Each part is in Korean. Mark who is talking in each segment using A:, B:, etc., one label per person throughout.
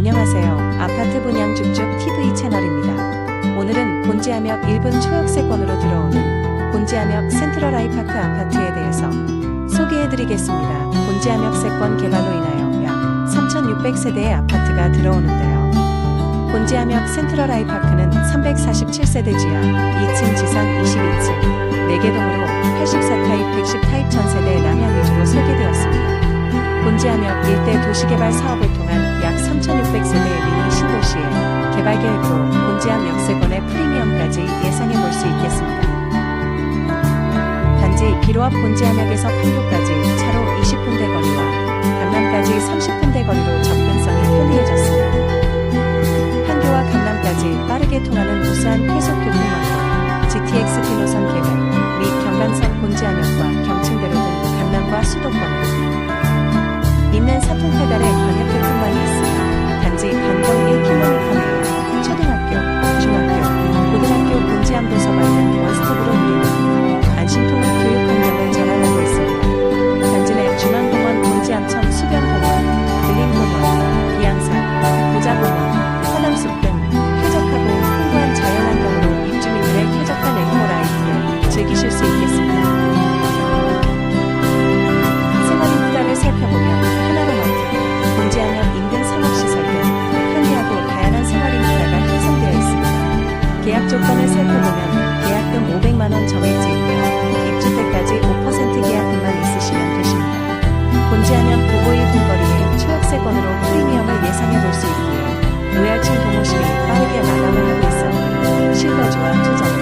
A: 안녕하세요. 아파트 분양 쭉쭉 TV 채널입니다. 오늘은 곤지암역 1분 초역세권으로 들어오는 곤지암역 센트럴 아이파크 아파트에 대해서 소개해드리겠습니다. 곤지암역 세권 개발로 인하여 약 3,600세대의 아파트가 들어오는데요. 곤지암역 센트럴 아이파크는 347세대 지하, 2층 지상 22층, 4개 동으로 84타입 110타입 전세대 남향 위주로 설계되었습니다. 곤지암역 일대 도시개발 사업을 통한 약 3,600세대의 미니 신도시의 개발 계획으로 곤지암 역세권의 프리미엄까지 예상해 볼 수 있겠습니다. 단지 비로 앞 곤지암역에서 판교까지 차로 20분대 거리와 강남까지 30분대 거리로 접근성이 편리해졌으며 판교와 강남까지 빠르게 통하는 우수한 쾌속교통망과 GTX-T 노선 계획 및 경강선 곤지암역과 경층대로 등 강남과 수도권 있는 사통페달의 광역교통망이 있으 조건을 살펴보면 계약금 500만원 정해져 있며 입주 때까지 5% 계약금만 있으시면 되십니다. 곤지암역 도보 1분 거리에 초역세권으로 프리미엄을 예상해 볼 수 있기에 노약층 동호실이 빠르게 마감을 하고 있어 실거주와 투자를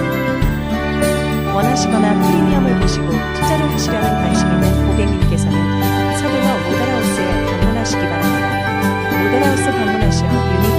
A: 원하시거나 프리미엄을 보시고 투자를 하시려는 관심 있는 고객님께서는 서둘러 모델하우스에 방문하시기 바랍니다. 모델하우스 방문하시어 유니